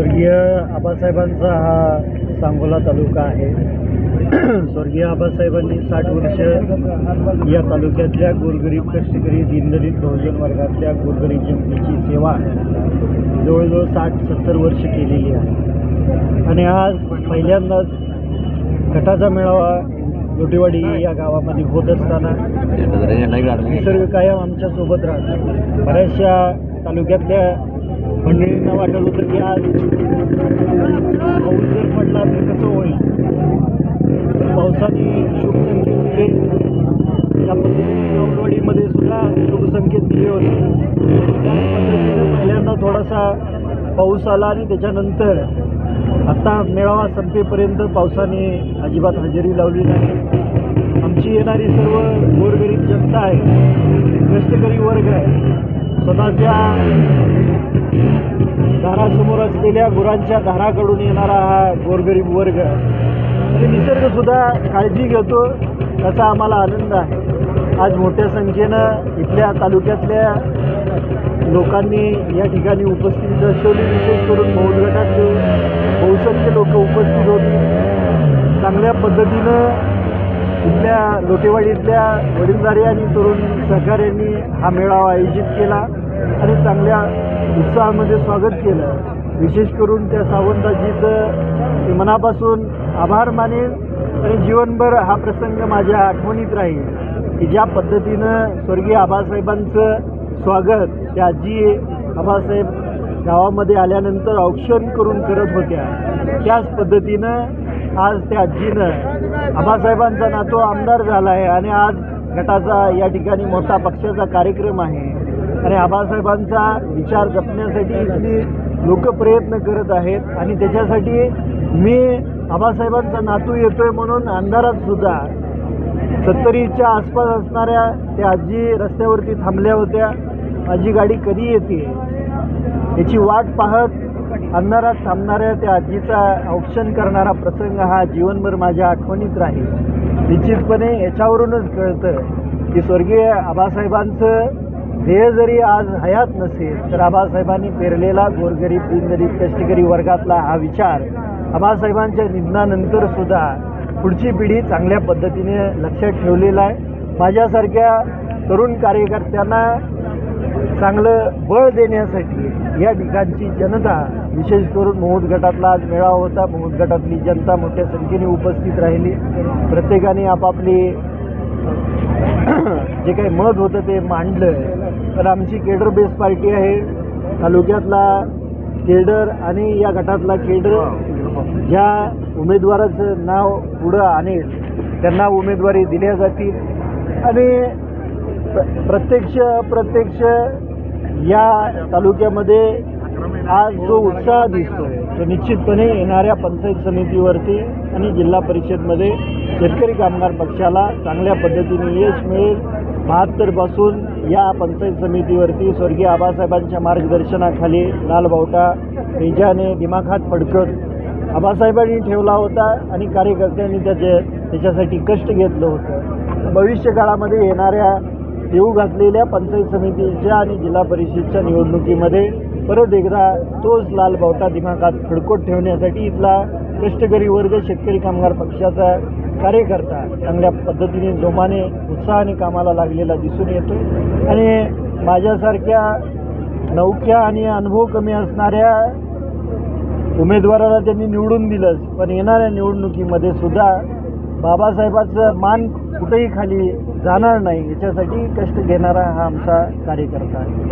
स्वर्गीय आबासाहेबांचा हा सांगोला तालुका आहे. स्वर्गीय आबासाहेबांनी साठ वर्ष या तालुक्यातल्या गोरगरीब कष्टकरी दीनदलित बहुजन वर्गातल्या गोरगरीब जनतेची सेवा जवळजवळ साठ सत्तर वर्ष केलेली आहे. आणि आज पहिल्यांदाच गटाचा मेळावा लोटेवाडी या गावामध्ये होत असताना निसर्ग कायम आमच्यासोबत राहतो. बऱ्याचशा तालुक्यातल्या मंडळींना वाटत होतं की आज पाऊस जर पडला तर कसं होईल? पावसाने शुभ दिले. त्या पद्धतीने गौरवाडीमध्ये सुद्धा शुभसंकेत दिले होते. पहिल्यांदा थोडासा पाऊस आला आणि त्याच्यानंतर आत्ता मेळावा संपेपर्यंत पावसाने अजिबात हजेरी लावली नाही. आमची येणारी सर्व गोरगरीब जनता आहे कष्टकरी वर्ग आहे स्वतःच्या दारासमोर असलेल्या गुरांच्या दाराकडून येणारा हा गोरगरीब वर्ग. आणि निसर्गसुद्धा काळजी घेतो त्याचा आम्हाला आनंद आहे. आज मोठ्या संख्येनं इथल्या तालुक्यातल्या लोकांनी या ठिकाणी उपस्थिती दर्शवली. विशेष करून बौद्ध गटातले बहुसंख्य लोक उपस्थित होती. चांगल्या पद्धतीनं इथल्या लोटेवाडीतल्या वडीलधारी आणि तरुण सहकाऱ्यांनी हा मेळावा आयोजित केला. आणि चांगल्या उत्साहामध्ये स्वागत केलं. विशेष करून त्या सावंताजीचं मनापासून आभार मानेन आणि जीवनभर हा प्रसंग माझ्या आठवणीत राहील. की ज्या पद्धतीनं स्वर्गीय आबासाहेबांचं स्वागत त्या आजी आबासाहेब गावामध्ये आल्यानंतर औक्षण करून करत होत्या. त्याच पद्धतीनं आज त्या आजीनं आबासाहेबांचा नातो आमदार झाला आहे आणि आज गटाचा या ठिकाणी मोठा पक्षाचा कार्यक्रम आहे. आणि आबासाहेबांचा विचार जपण्यासाठी इथली लोक प्रयत्न करत आहेत आणि त्याच्यासाठी मी आबासाहेबांचा नातू येतोय म्हणून अंधारात सुद्धा सत्तरीच्या आसपास असणाऱ्या त्या आजी रस्त्यावरती थांबल्या होत्या. आजी गाडी कधी येते? याची वाट पाहत अंधारात थांबणाऱ्या त्या आजीचा औक्षण करणारा प्रसंग हा जीवनभर माझ्या आठवणीत राहील. निश्चितपणे याच्यावरूनच कळतं की स्वर्गीय आबासाहेबांचं ध्येय जरी आज हयात नसेल तर आबासाहेबांनी पेरलेला गोरगरीब दिनगरीब कष्टकरी वर्गातला हा विचार आबासाहेबांच्या निधनानंतर सुद्धा पुढची पिढी चांगल्या पद्धतीने लक्षात ठेवलेला आहे. माझ्यासारख्या तरुण कार्यकर्त्यांना चांगलं बळ देण्यासाठी या ठिकाणची जनता विशेष करून मोहूद गटातला आज मेळावा होता. मोहूद गटातली जनता मोठ्या संख्येने उपस्थित राहिली. प्रत्येकाने आपापली जे काही मत होतं ते मांडलं. तर आमची केडर बेस पार्टी आहे. तालुक्यातला केडर आणि या गटातला केडर ज्या उमेदवाराचं नाव पुढं आणेल त्यांना उमेदवारी दिल्या जातील. आणि प्र- प्रत्यक्ष अप्रत्यक्ष या तालुक्यामध्ये आज जो उत्साह दिसतो तो निश्चितपणे येणाऱ्या पंचायत समितीवरती आणि जिल्हा परिषदमध्ये शेतकरी कामगार पक्षाला चांगल्या पद्धतीने यश मिळेल. बहात्तरपासून या पंचायत समितीवरती स्वर्गीय आबासाहेबांच्या मार्गदर्शनाखाली लालबावटा तेजाने दिमाखात फडकत आबासाहेबांनी ठेवला होता आणि कार्यकर्त्यांनी त्याचे त्याच्यासाठी कष्ट घेतलं होतं. भविष्य काळामध्ये येणाऱ्या येऊ घातलेल्या पंचायत समितीच्या आणि जिल्हा परिषदच्या निवडणुकीमध्ये परत एकदा तोच लालबावटा दिमाखात फडकत ठेवण्यासाठी इथला कष्टकरी वर्ग शेतकरी कामगार पक्षाचा कार्यकर्ता चांगल्या पद्धतीने जोमाने उत्साहाने कामाला लागलेला दिसून येतो आणि माझ्यासारख्या नौख्या आणि अनुभव कमी असणाऱ्या उमेदवाराला त्यांनी निवडून दिलंच. पण येणाऱ्या निवडणुकीमध्ये सुद्धा बाबासाहेबाचं मान कुठेही खाली जाणार नाही. याच्यासाठी कष्ट घेणारा हा आमचा कार्यकर्ता आहे.